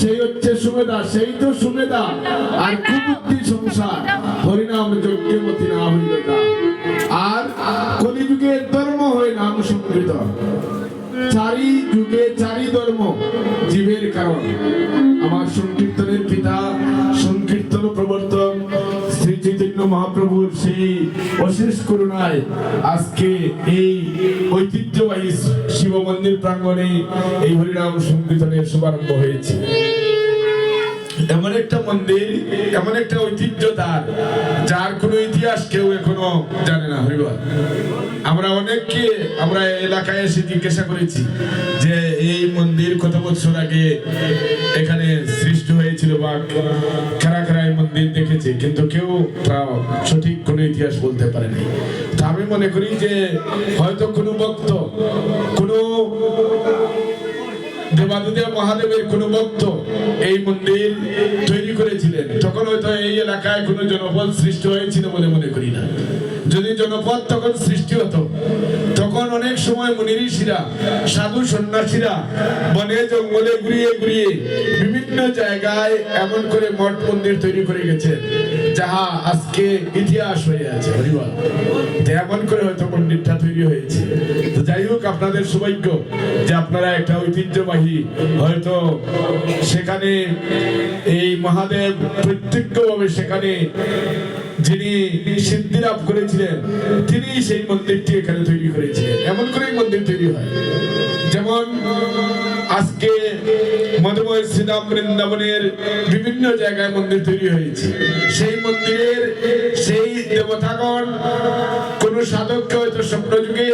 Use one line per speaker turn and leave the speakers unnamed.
সেই হচ্ছে সুমেধা, সেই তো সুমেধা। আর কুবুদ্ধি সংসার, হরিনাম যজ্ঞমতি না হইল আর কলিযুগের ধর্ম হয় নাম সংকৃত। চারি যুগে চারি ধর্ম, জীবের কারণ। আমার সংকীর্তনের পিতা, সংকীর্তন প্রবর্তক শ্রী চৈতন্য মহাপ্রভুর সেই অশেষ করুণায় আজকে এই ঐতিহ্যবাহী শিব মন্দির প্রাঙ্গণে এই হরিনাম সংকীর্তনের শুভারম্ভ হয়েছে। এমন একটা মন্দির, এমন একটা ঐতিহ্য তার যার কোনো ইতিহাস কেউ এখনও জানে না, হরিবল। আমরা অনেককে, আমরা এলাকায় এসে জিজ্ঞাসা করেছি যে এই মন্দির কত বছর আগে এখানে সৃষ্টি হয়েছিল বা কারা কারা মন্দির কিন্তু কেউ তা সঠিক কোনো ইতিহাস বলতে পারেনি। তা আমি মনে করি যে হয়তো কোনো ভক্ত, কোনো দেবাদিদেব মহাদেবের কোন ভক্ত এই মন্দির তৈরি করেছিলেন। তখন হয়তো এই এলাকায় কোন জনপদ সৃষ্টি হয়েছিল বলে মনে করি না। যদি জনপদ তখন সৃষ্টি হতো তখন অনেক সময় মুনি সাধু সন্ন্যাসীরা বনে, জঙ্গলে ঘুরিয়ে ঘুরিয়ে বিভিন্ন জায়গায় এমন করে মঠ মন্দির তৈরি করে গেছেন, যাহা আজকে ইতিহাস হয়ে আছে। হরিবল, তো এমন করে হয়তো মন্দিরটা তৈরি হয়েছে। তো যাই হোক, আপনাদের সৌভাগ্য যে আপনারা একটা ঐতিহ্যবাহী হয়তো সেখানে এই মহাদেব প্রত্যক্ষভাবে সেখানে যিনি সিদ্ধি লাভ করেছিলেন তিনি সেই মন্দিরটি এখানে তৈরি করেছিলেন। এমন করেই মন্দির তৈরি হয়। যেমন আজকে মধুময় শ্রীরাম বৃন্দাবনের বিভিন্ন জায়গায় মন্দির তৈরি হয়েছে। সেই মন্দিরের সেই দেবতাগণ কোন সাধককে হয়তো স্বপ্ন যুগে